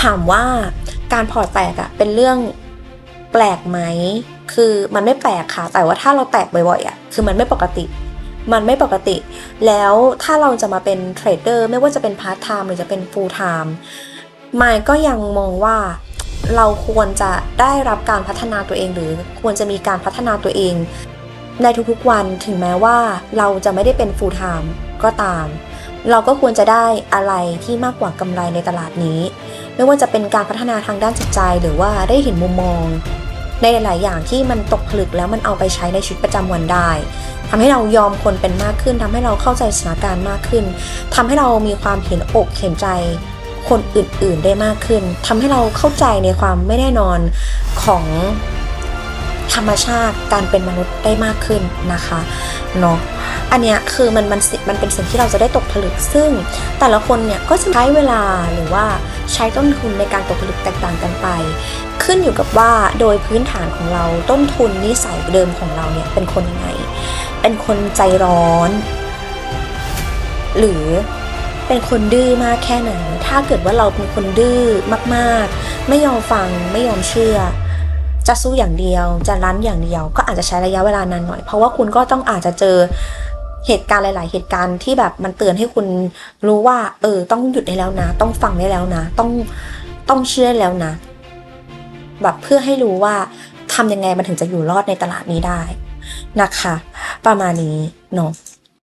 ถามว่าการพอแตกอะเป็นเรื่องแปลกไหม คือมันไม่แปลกค่ะ แต่ว่าถ้าเราแตกบ่อยๆอะคือมันไม่ปกติ มันไม่ปกติ แล้วถ้าเราจะมาเป็นเทรดเดอร์ไม่ว่าจะเป็นพาร์ทไทม์หรือจะเป็นฟูลไทม์มายก็ยังมองว่าเราควรจะได้รับการพัฒนาตัวเอง หรือควรจะมีการพัฒนาตัวเอง ในทุกๆวันถึงแม้ว่าเราจะไม่ได้เป็น full time ก็ตาม เราก็ควรจะได้อะไรที่มากกว่ากำไรในตลาดนี้ ไม่ว่าจะเป็นการพัฒนาทางด้านจิตใจหรือว่าได้เห็นมุมมอง ในหลาย ๆ อย่างที่มันตกผลึกแล้วมันเอาไปใช้ในชีวิตประจำวันได้ทำให้เรายอมคนเป็นมากขึ้นทำให้เราเข้าใจสถานการณ์มากขึ้นทำให้เรามีความเห็นอกเห็นใจคนอื่น ๆ ได้มากขึ้นทำให้เราเข้าใจในความไม่แน่นอนของ ธรรมชาติการเป็นมนุษย์ได้มากขึ้นนะคะเนาะอันเนี้ยคือมันมันมันเป็นสิ่งที่เราจะได้ตกผลึกซึ่ง แต่ละคนเนี่ยก็จะใช้เวลาหรือว่าใช้ต้นทุนในการตกผลึกแตกต่างกันไป ขึ้นอยู่กับว่าโดยพื้นฐานของเราต้นทุนนิสัยเดิมของเราเนี่ยเป็นคนยังไง เป็นคนใจร้อน หรือเป็นคนดื้อมากแค่ไหน ถ้าเกิดว่าเราเป็นคนดื้อมาก ๆ ไม่ยอมฟังไม่ยอมเชื่อ จะสู้อย่างเดียว จะรั้นอย่างเดียว ก็อาจจะใช้ระยะเวลานานหน่อย เพราะว่าคุณก็ต้องอาจจะเจอเหตุการณ์หลาย ๆ เหตุการณ์ที่แบบมันเตือนให้คุณรู้ว่า เออ ต้องหยุดได้แล้วนะ ต้องฟังได้แล้วนะ ต้องต้องเชื่อได้แล้วนะ แบบเพื่อให้รู้ว่าทำยังไงมันถึงจะอยู่รอดในตลาดนี้ได้นะคะ ประมาณนี้เนาะ